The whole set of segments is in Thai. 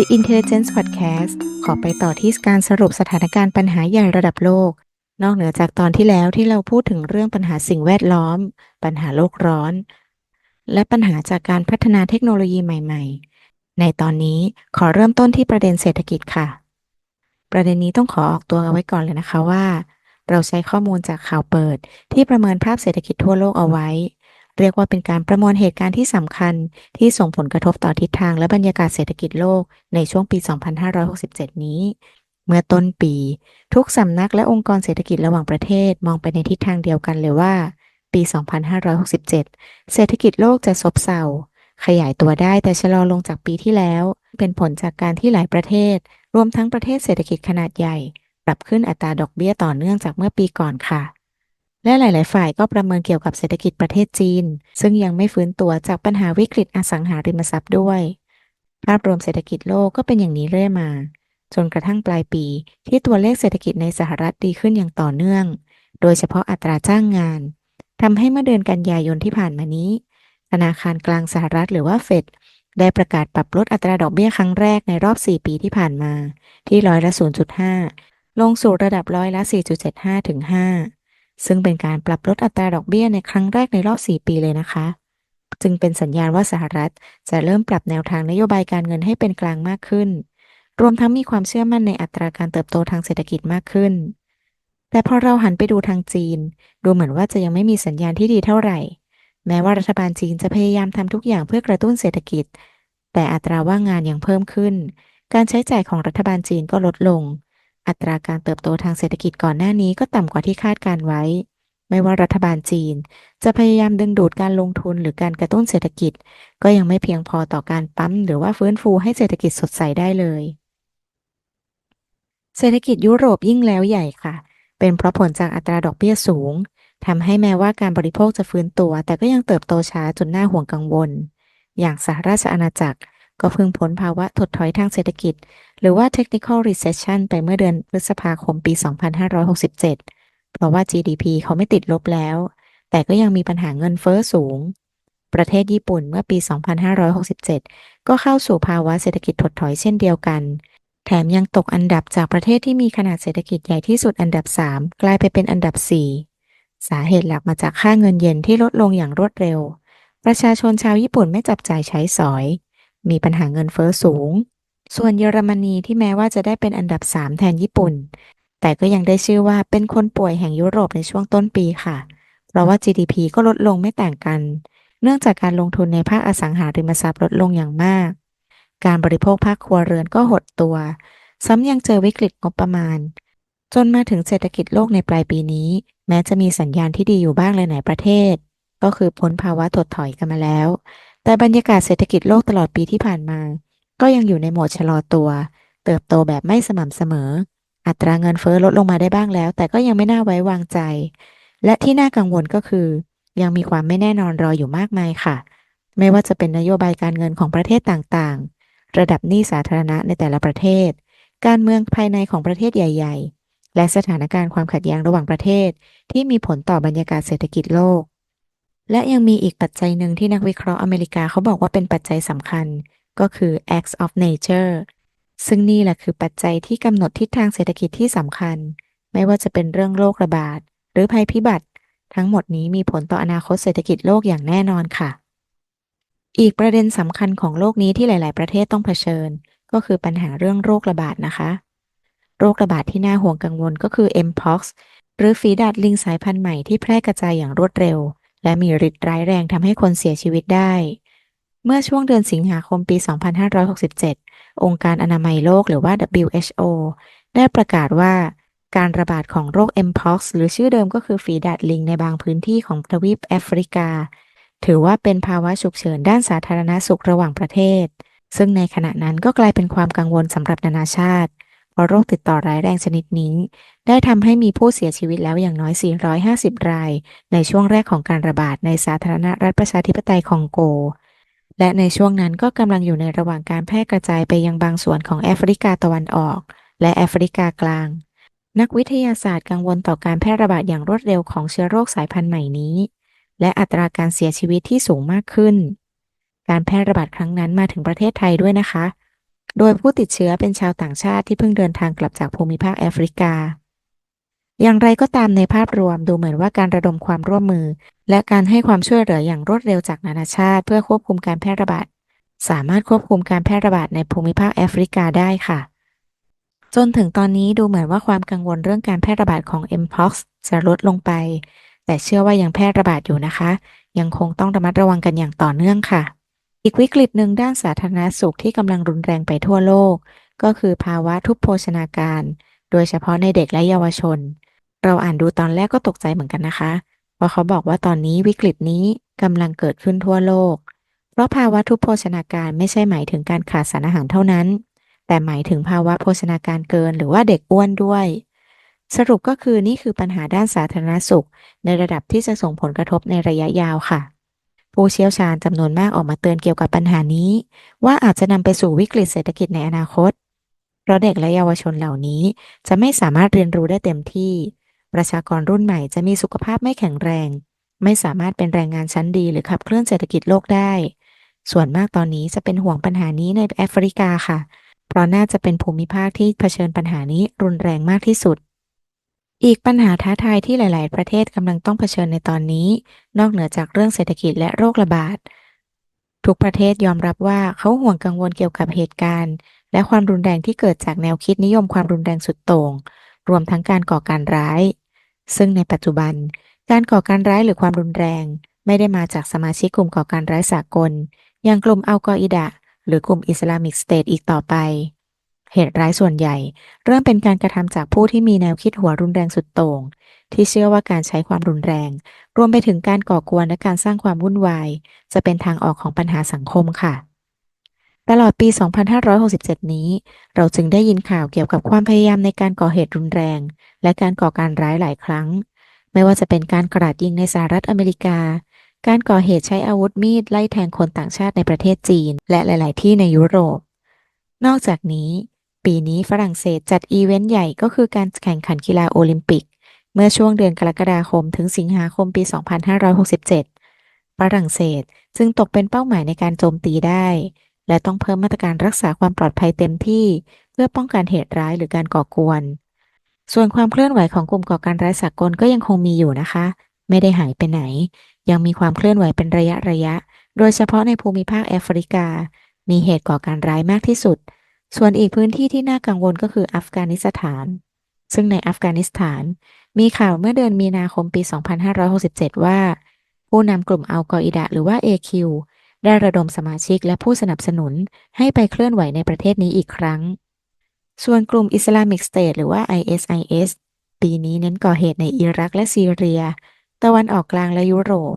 The Intelligence Podcast ขอไปต่อที่การสรุปสถานการณ์ปัญหาใหญ่ระดับโลก นอกเหนือจากตอนที่แล้วที่เราพูดถึงเรื่องปัญหาสิ่งแวดล้อม ปัญหาโลกร้อน และปัญหาจากการพัฒนาเทคโนโลยีใหม่ ๆ ในตอนนี้ขอเริ่มต้นที่ประเด็นเศรษฐกิจค่ะ ประเด็นนี้ต้องขอออกตัวไว้ก่อนเลยนะคะว่า เราใช้ข้อมูลจากข่าวเปิดที่ประเมินภาพเศรษฐกิจทั่วโลกเอาไว้ เรียกว่าเป็นการประมวลเหตุการณ์ที่สำคัญ ที่ส่งผลกระทบต่อทิศทางและบรรยากาศเศรษฐกิจโลกในช่วงปี 2567 นี้ เมื่อต้นปี ทุกสำนักและองค์กรเศรษฐกิจระหว่างประเทศมองไปในทิศทางเดียวกันเลยว่า ปี 2567 เศรษฐกิจโลกจะซบเซาขยายตัวได้แต่ชะลอลงจากปีที่แล้ว เป็นผลจากการที่หลายประเทศ รวมทั้งประเทศเศรษฐกิจขนาดใหญ่ ปรับขึ้นอัตราดอกเบี้ยต่อเนื่องจากเมื่อปีก่อนค่ะ และหลาย ๆ ฝ่ายก็ประเมินเกี่ยวกับเศรษฐกิจประเทศจีน ซึ่งยังไม่ฟื้นตัวจากปัญหาวิกฤตอสังหาริมทรัพย์ด้วย ภาพรวมเศรษฐกิจโลกก็เป็นอย่างนี้เรื่อยมา จนกระทั่งปลายปี ที่ตัวเลขเศรษฐกิจในสหรัฐดีขึ้นอย่างต่อเนื่อง โดยเฉพาะอัตราจ้างงานทำให้เมื่อเดือนกันยายนที่ผ่านมานี้ ธนาคารกลางสหรัฐหรือว่าเฟดได้ประกาศปรับลดอัตราดอกเบี้ยครั้งแรกในรอบ 4 ปีที่ผ่านมา ที่ร้อยละ 0.5 ลงสู่ระดับร้อยละ 4.75ถึง5 ซึ่งเป็นการปรับลดอัตราดอกเบี้ยในครั้งแรกในรอบ 4 ปีเลยนะคะ จึงเป็นสัญญาณว่าสหรัฐจะเริ่มปรับแนวทางนโยบายการเงินให้เป็นกลางมากขึ้น รวมทั้งมีความเชื่อมั่นในอัตราการเติบโตทางเศรษฐกิจมากขึ้น แต่พอเราหันไปดูทางจีน ดูเหมือนว่าจะยังไม่มีสัญญาณที่ดีเท่าไหร่ แม้ว่ารัฐบาลจีนจะพยายามทำทุกอย่างเพื่อกระตุ้นเศรษฐกิจ แต่อัตราว่างงานยังเพิ่มขึ้น การใช้จ่ายของรัฐบาลจีนก็ลดลง อัตราการเติบโตทางเศรษฐกิจก่อนหน้านี้ก็ต่ำกว่าที่คาดการไว้ ไม่ว่ารัฐบาลจีน จะพยายามดึงดูดการลงทุนหรือการกระตุ้นเศรษฐกิจ ก็ยังไม่เพียงพอต่อการปั๊มหรือว่าฟื้นฟูให้เศรษฐกิจสดใสได้เลย เศรษฐกิจยุโรปยิ่งแล้วใหญ่ค่ะ เป็นเพราะผลจากอัตราดอกเบี้ยสูงทำให้แม้ว่าการบริโภคจะฟื้นตัว แต่ก็ยังเติบโตช้าจนน่าห่วงกังวล อย่างสหราชอาณาจักร ก็เพิ่งพ้นภาวะถดถอยทางเศรษฐกิจ หรือว่า technical recession ไปเมื่อเดือนพฤษภาคมปี 2567 เพราะว่า GDP เขาไม่ติดลบแล้ว แต่ก็ยังมีปัญหาเงินเฟ้อสูง ประเทศญี่ปุ่นเมื่อปี 2567 ก็เข้าสู่ภาวะเศรษฐกิจถดถอยเช่นเดียวกัน แถมยังตกอันดับจากประเทศที่มีขนาดเศรษฐกิจใหญ่ที่สุดอันดับ 3 กลายไปเป็นอันดับ 4 สาเหตุหลักมาจากค่าเงินเยนที่ลดลงอย่างรวดเร็ว ประชาชนชาวญี่ปุ่นไม่จับจ่ายใช้สอย มีปัญหาเงินเฟ้อสูง ส่วนเยอรมนีที่แม้ว่าจะได้เป็นอันดับ 3 แทนญี่ปุ่น แต่ก็ยังได้ชื่อว่าเป็นคนป่วยแห่งยุโรปในช่วงต้นปีค่ะ เพราะว่า GDP ก็ลดลงไม่ต่างกัน เนื่องจากการลงทุนในภาคอสังหาริมทรัพย์ลดลงอย่างมาก การบริโภคภาคครัวเรือนก็หดตัว ซ้ำยังเจอวิกฤตงบประมาณ จนมาถึงเศรษฐกิจโลกในปลายปีนี้ แม้จะมีสัญญาณที่ดีอยู่บ้างหลายๆประเทศ ก็คือพ้นภาวะถดถอยกันมาแล้ว แต่บรรยากาศเศรษฐกิจโลกตลอดปีที่ผ่านมา ก็ยังอยู่ในโหมดชะลอตัว เติบโตแบบไม่สม่ำเสมอ อัตราเงินเฟ้อลดลงมาได้บ้างแล้ว แต่ก็ยังไม่น่าไว้วางใจ และที่น่ากังวลก็คือ ยังมีความไม่แน่นอนรออยู่มากมายค่ะ ไม่ว่าจะเป็นนโยบายการเงินของประเทศต่างๆ ระดับหนี้สาธารณะในแต่ละประเทศ การเมืองภายในของประเทศใหญ่ ๆ และสถานการณ์ความขัดแย้งระหว่างประเทศ ที่มีผลต่อบรรยากาศเศรษฐกิจโลก และยังมีอีกปัจจัยหนึ่งที่นักวิเคราะห์อเมริกาเขาบอกว่าเป็นปัจจัยสำคัญ ก็คือ acts of nature ซึ่งนี่แหละคือปัจจัยที่กำหนดทิศทางเศรษฐกิจที่สำคัญ ไม่ว่าจะเป็นเรื่องโรคระบาด หรือภัยพิบัติ ทั้งหมดนี้มีผลต่ออนาคตเศรษฐกิจโลกอย่างแน่นอนค่ะ อีกประเด็นสำคัญของโลกนี้ที่หลาย ๆ ประเทศต้องเผชิญ ก็คือปัญหาเรื่องโรคระบาดนะคะ โรคระบาดที่น่าห่วงกังวลก็คือ mpox หรือฝีดาดลิงสายพันธุ์ใหม่ที่แพร่กระจายอย่างรวดเร็ว และมีฤทธิ์ร้ายแรงทำให้คนเสียชีวิตได้ เมื่อช่วงเดือนสิงหาคมปี 2567 องค์การอนามัยโลกหรือว่า WHO ได้ประกาศว่าการระบาดของโรค mpox หรือชื่อเดิมก็คือฝีดาดลิงในบางพื้นที่ของทวีปแอฟริกา ถือว่าเป็นภาวะฉุกเฉินด้านสาธารณสุขระหว่างประเทศ ซึ่งในขณะนั้นก็กลายเป็นความกังวลสำหรับนานาชาติ เพราโรคติดต่อร้ายแรงชนิดนี้ ได้ทำให้มีผู้เสียชีวิตแล้วอย่างน้อย 450 ราย ในช่วงแรกของการระบาดในสาธารณรัฐประชาธิปไตยคองโก และในช่วงนั้นก็กำลังอยู่ในระหว่างการแพร่กระจายไปยังบางส่วนของแอฟริกาตะวันออก และแอฟริกากลาง นักวิทยาศาสตร์กังวลต่อการแพร่ระบาดอย่างรวดเร็วของเชื้อโรคสายพันธุ์ใหม่นี้ และอัตราการเสียชีวิตที่สูงมากขึ้น การแพร่ระบาดครั้งนั้นมาถึงประเทศไทยด้วยนะคะ โดยผู้ติดเชื้อเป็นชาวต่างชาติที่เพิ่งเดินทางกลับจากภูมิภาคแอฟริกา อย่างไรก็ตามในภาพรวมดูเหมือนว่าการระดมความร่วมมือ และการให้ความช่วยเหลืออย่างรวดเร็วจากนานาชาติ เพื่อควบคุมการแพร่ระบาดสามารถควบคุมการแพร่ระบาดในภูมิภาคแอฟริกาได้ค่ะ จนถึงตอนนี้ดูเหมือนว่าความกังวลเรื่องการแพร่ระบาดของ mpox จะลดลงไป แต่เชื่อว่ายังแพร่ระบาดอยู่นะคะ ยังคงต้องระมัดระวังกันอย่างต่อเนื่องค่ะ อีกวิกฤตหนึ่งด้านสาธารณสุขที่กำลังรุนแรงไปทั่วโลก ก็คือภาวะทุพโภชนาการ โดยเฉพาะในเด็กและเยาวชน เราอ่านดูตอนแรกก็ตกใจเหมือนกันนะคะเพราะเขาบอกว่าตอนนี้วิกฤตนี้กำลังเกิดขึ้นทั่วโลก เพราะภาวะทุพโภชนาการไม่ใช่หมายถึงการขาดสารอาหารเท่านั้น แต่หมายถึงภาวะโภชนาการเกินหรือว่าเด็กอ้วนด้วย สรุปก็คือนี่คือปัญหาด้านสาธารณสุข ในระดับที่จะส่งผลกระทบในระยะยาวค่ะ ผู้เชี่ยวชาญจำนวนมากออกมาเตือนเกี่ยวกับปัญหานี้ ว่าอาจจะนำไปสู่วิกฤตเศรษฐกิจในอนาคต เพราะเด็กและเยาวชนเหล่านี้จะไม่สามารถเรียนรู้ได้เต็มที่ ประชากรรุ่นใหม่จะมีสุขภาพไม่แข็งแรง ไม่สามารถเป็นแรงงานชั้นดีหรือขับเคลื่อนเศรษฐกิจโลกได้ ส่วนมากตอนนี้จะเป็นห่วงปัญหานี้ในแอฟริกาค่ะ เพราะน่าจะเป็นภูมิภาคที่เผชิญปัญหานี้รุนแรงมากที่สุด อีกปัญหาท้าทายที่หลาย ๆ ประเทศกำลังต้องเผชิญในตอนนี้ นอกเหนือจากเรื่องเศรษฐกิจและโรคระบาด ทุกประเทศยอมรับว่าเขาห่วงกังวลเกี่ยวกับเหตุการณ์ และความรุนแรงที่เกิดจากแนวคิดนิยมความรุนแรงสุดโต่ง รวมทั้งการก่อการร้าย ซึ่งในปัจจุบัน การก่อการร้ายหรือความรุนแรง ไม่ได้มาจากสมาชิกกลุ่มก่อการร้ายสากล อย่างกลุ่มอัลกออิดะหรือกลุ่มอิสลามิกสเตทอีกต่อไป เหตุร้ายส่วนใหญ่ เริ่มเป็นการกระทำจากผู้ที่มีแนวคิดหัวรุนแรงสุดโต่ง ที่เชื่อว่าการใช้ความรุนแรง รวมไปถึงการก่อกวนและการสร้างความวุ่นวาย จะเป็นทางออกของปัญหาสังคมค่ะ ตลอดปี 2567 นี้ เราจึงได้ยินข่าวเกี่ยวกับความพยายามในการก่อเหตุรุนแรง และการก่อการร้ายหลายครั้ง ไม่ว่าจะเป็นการกราดยิงในสหรัฐอเมริกา การก่อเหตุใช้อาวุธมีดไล่แทงคนต่างชาติในประเทศจีน และหลาย ๆ ที่ในยุโรป นอกจากนี้ ปีนี้ฝรั่งเศสจัดอีเวนต์ใหญ่ก็คือการแข่งขันกีฬาโอลิมปิก เมื่อช่วงเดือนกรกฎาคมถึงสิงหาคมปี 2567 ฝรั่งเศสจึงตกเป็นเป้าหมายในการโจมตีได้ และต้องเพิ่มมาตรการรักษาความปลอดภัยเต็มที่ เพื่อป้องกันเหตุร้ายหรือการก่อกวน ส่วนความเคลื่อนไหวของกลุ่มก่อการร้ายสากลก็ยังคงมีอยู่นะคะ ไม่ได้หายไปไหน ยังมีความเคลื่อนไหวเป็นระยะระยะ โดยเฉพาะในภูมิภาคแอฟริกา มีเหตุก่อการร้ายมากที่สุด ส่วนอีกพื้นที่ที่น่ากังวลก็คืออัฟกานิสถาน ซึ่งในอัฟกานิสถาน มีข่าวเมื่อเดือนมีนาคมปี 2567 ว่า ผู้นำกลุ่มอัลกออิดะหรือว่า AQ ได้ระดมสมาชิกและผู้สนับสนุนให้ไปเคลื่อนไหวในประเทศนี้อีกครั้ง ส่วนกลุ่มอิสลามิกสเตทหรือว่า ISIS ปีนี้เน้นก่อเหตุในอิรักและซีเรีย ตะวันออกกลางและยุโรป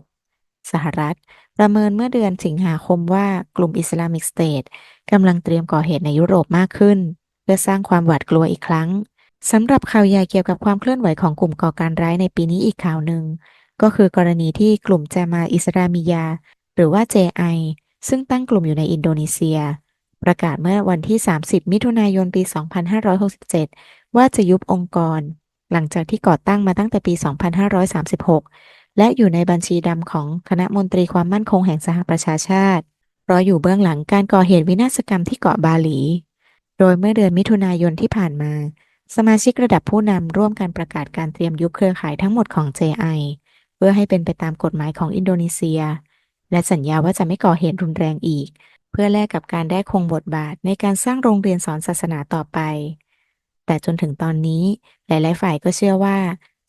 สหรัฐ ประเมินเมื่อเดือนสิงหาคมว่ากลุ่มอิสลามิกสเตท กำลังเตรียมก่อเหตุในยุโรปมากขึ้น เพื่อสร้างความหวาดกลัวอีกครั้งสำหรับข่าวใหญ่เกี่ยวกับความเคลื่อนไหวของกลุ่มก่อการร้ายในปีนี้อีกข่าวหนึ่ง ก็คือกรณีที่กลุ่มจามาอิสรามิยา หรือว่า JI ซึ่งตั้งกลุ่มอยู่ในอินโดนีเซีย ประกาศเมื่อวันที่ 30 มิถุนายนปี 2567 ว่าจะยุบองค์กร หลังจากที่ก่อตั้งมาตั้งแต่ปี 2536 และอยู่ในบัญชีดำของคณะมนตรีความมั่นคงแห่งสหประชาชาติ เพราะอยู่เบื้องหลังการก่อเหตุวินาศกรรมที่เกาะบาหลี โดยเมื่อเดือนมิถุนายนที่ผ่านมา สมาชิกระดับผู้นำร่วมกันประกาศการเตรียมยุบเครือข่ายทั้งหมดของ JI เพื่อให้เป็นไปตามกฎหมายของอินโดนีเซีย และสัญญาว่าจะไม่ก่อเหตุรุนแรงอีก เพื่อแลกกับการได้คงบทบาทในการสร้างโรงเรียนสอนศาสนาต่อไป แต่จนถึงตอนนี้หลาย ๆ ฝ่ายก็เชื่อว่า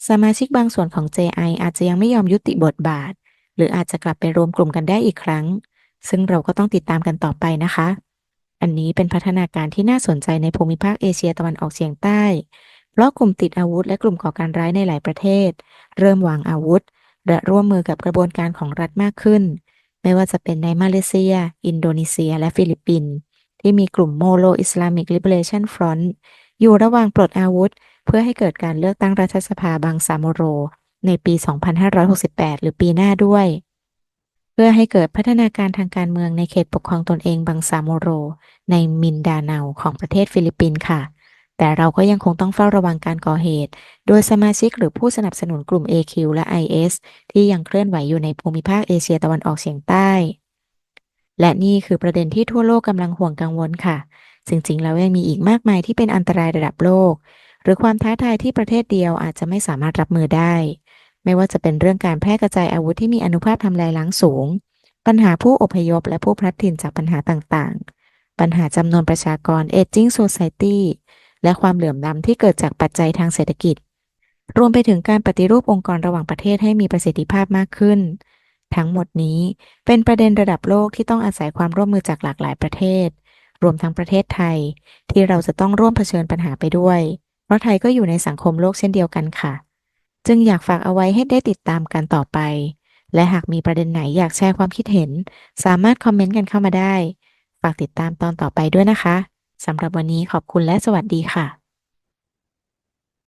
สมาชิกบางส่วนของ JI อาจจะยังไม่ยอมยุติบทบาท หรืออาจจะกลับไปรวมกลุ่มกันได้อีกครั้ง ซึ่งเราก็ต้องติดตามกันต่อไปนะคะ อันนี้เป็นพัฒนาการที่น่าสนใจในภูมิภาคเอเชียตะวันออกเฉียงใต้เพราะกลุ่มติดอาวุธและกลุ่มก่อการร้ายในหลายประเทศ เริ่มวางอาวุธ และร่วมมือกับกระบวนการของรัฐมากขึ้น ไม่ว่าจะเป็นในมาเลเซีย อินโดนีเซีย และฟิลิปปินส์ที่มีกลุ่มโมโลอิสลามิกลิเบเ a ชันฟรอนต์อยู่ระหว่างปลดอาวุธ เพื่อให้เกิดการเลือกตั้งรัฐสภาบางซามโร ในปี 2568 หรือปีหน้าด้วย เพื่อให้เกิดพัฒนาการทางการเมืองในเขตปกครองตนเองบางซาโมโร ในมินดาเนาของประเทศฟิลิปปินส์ค่ะ แต่เราก็ยังคงต้องเฝ้าระวังการก่อเหตุ โดยสมาชิกหรือผู้สนับสนุนกลุ่ม AQ และ IS ที่ยังเคลื่อนไหวอยู่ในภูมิภาคเอเชียตะวันออกเฉียงใต้ และนี่คือประเด็นที่ทั่วโลกกำลังห่วงกังวลค่ะจริงๆแล้วยังมีอีกมากมายที่เป็นอันตรายระดับโลก หรือความท้าทายที่ประเทศเดียวอาจจะไม่สามารถรับมือได้ ไม่ว่าจะเป็นเรื่องการแพร่กระจายอาวุธที่มีอนุภาพทำลายล้างสูง ปัญหาผู้อพยพและผู้พลัดถิ่นจากปัญหาต่างๆ ปัญหาจำนวนประชากร aging society และความเหลื่อมล้ำที่เกิดจากปัจจัยทางเศรษฐกิจ รวมไปถึงการปฏิรูปองค์กรระหว่างประเทศให้มีประสิทธิภาพมากขึ้น ทั้งหมดนี้เป็นประเด็นระดับโลกที่ต้องอาศัยความร่วมมือจากหลากหลายประเทศ รวมทั้งประเทศไทย ที่เราจะต้องร่วมเผชิญปัญหาไปด้วย เพราะไทยก็อยู่ในสังคมโลกเช่นเดียวกันค่ะ จึงอยากฝากเอาไว้ให้ได้ติดตามกันต่อไป และหากมีประเด็นไหนอยากแชร์ความคิดเห็น สามารถคอมเมนต์กันเข้ามาได้ ฝากติดตามตอนต่อไปด้วยนะคะสำหรับวันนี้ขอบคุณและสวัสดีค่ะ